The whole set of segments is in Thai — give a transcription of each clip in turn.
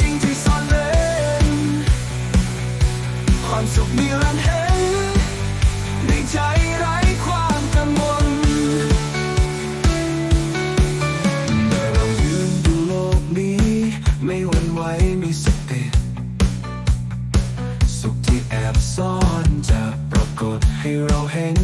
จริงที่ซ่อนเร้นความสุขมีรันเห็นในใจไร้ความกังวลเมื่อเรายืนดูโลกนี้ ไม่หวั่นไหวมีสติสุขที่แอบซ่อนจะปรากฏให้เราเห็น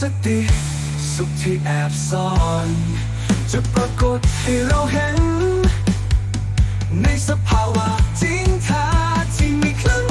สติสุขที่แอบซ่อน จะปรากฏให้เราเห็น ในสภาวะจริงแท้ที่มีคลั่ง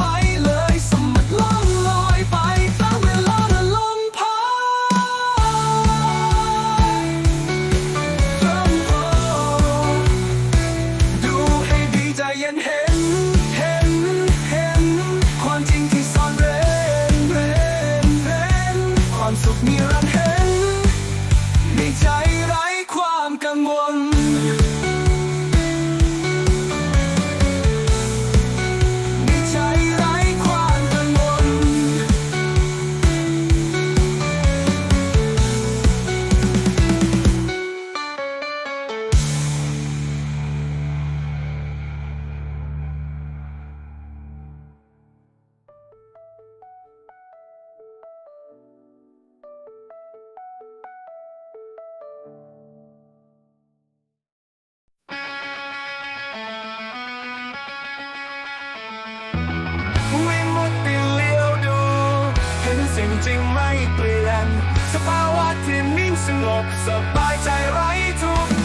จึงไม่เปลี่ยน สภาวะที่นิ่งสงบสบายใจไร้ทุก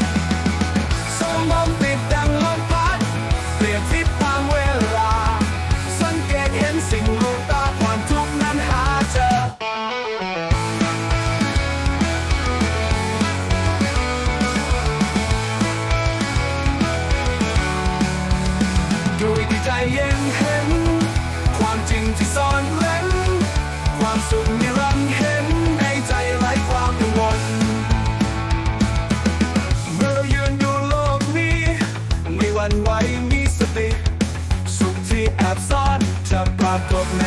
บซ้อนจะปรากฏใ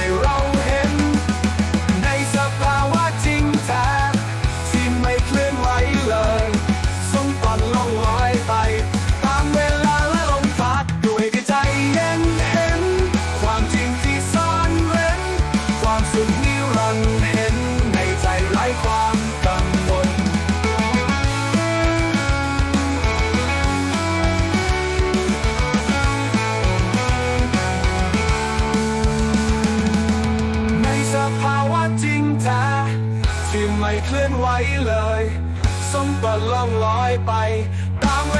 ไม่เคลื่อนไหวเลย สมบัติล่องลอยไป ตามเว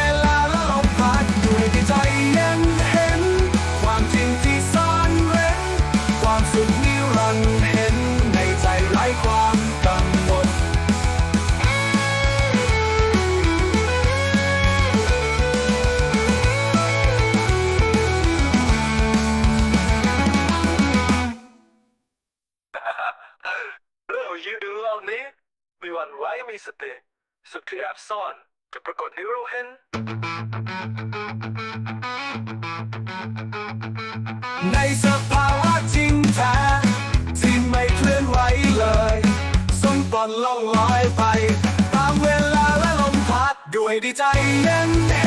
ีสติสุขที่แอบซ่อนจะปรากฏให้เราเห็น ในสภาวะจริงแท้ที่ไม่เคลื่อนไหวเลยส่งปล่อนล่องลอยไป ตามเวลาและลมพัดด้วยดีใจเย็น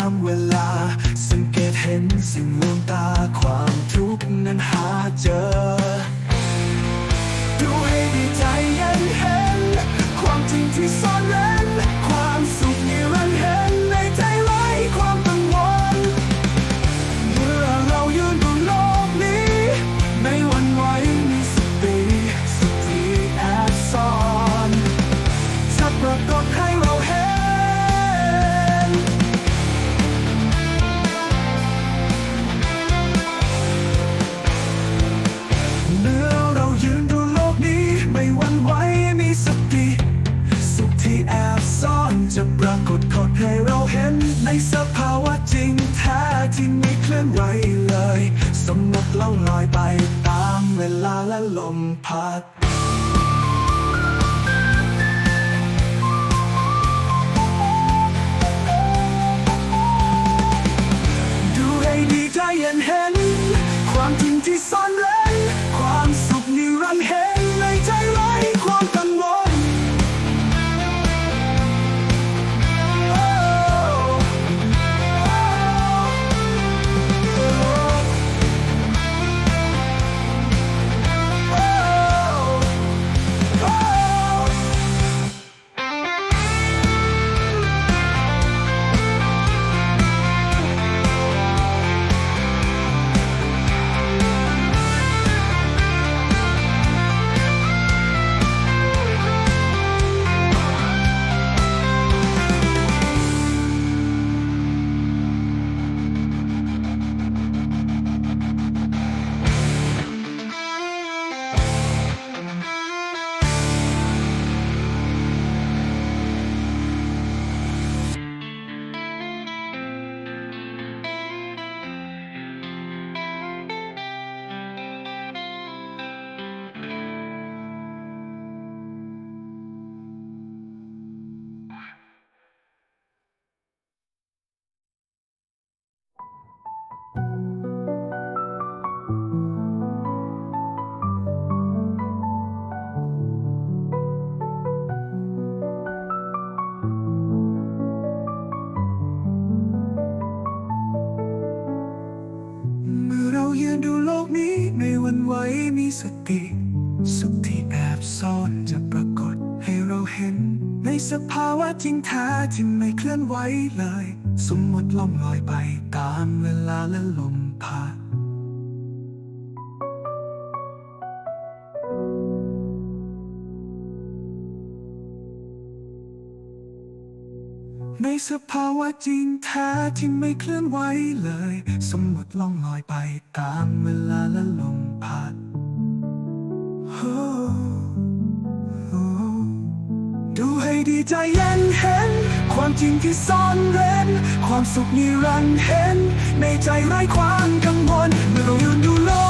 ามเวลา สังเกตเห็นสิ่งลวงตาความทุกข์นั้นหาเจอ ดูโลกนี้ในวันไหวมีสติ สุขที่แอบซ่อนจะปรากฏให้เราเห็น ในสภาวะจริงแท้ที่ไม่เคลื่อนไหวเลย สมมติล่องลอยไปตามเวลาและลมพัด สภาวะจริงแท้ที่ไม่เคลื่อนไหวเลย สมมติล่องลอยไปตามเวลาและลมพัดดูให้ดีใจเย็นเห็น ความจริงที่ซ่อนเร้น ความสุขนิรันดร์เห็น ในใจไร้ความกังวลเมื่อเรายืนดูโลก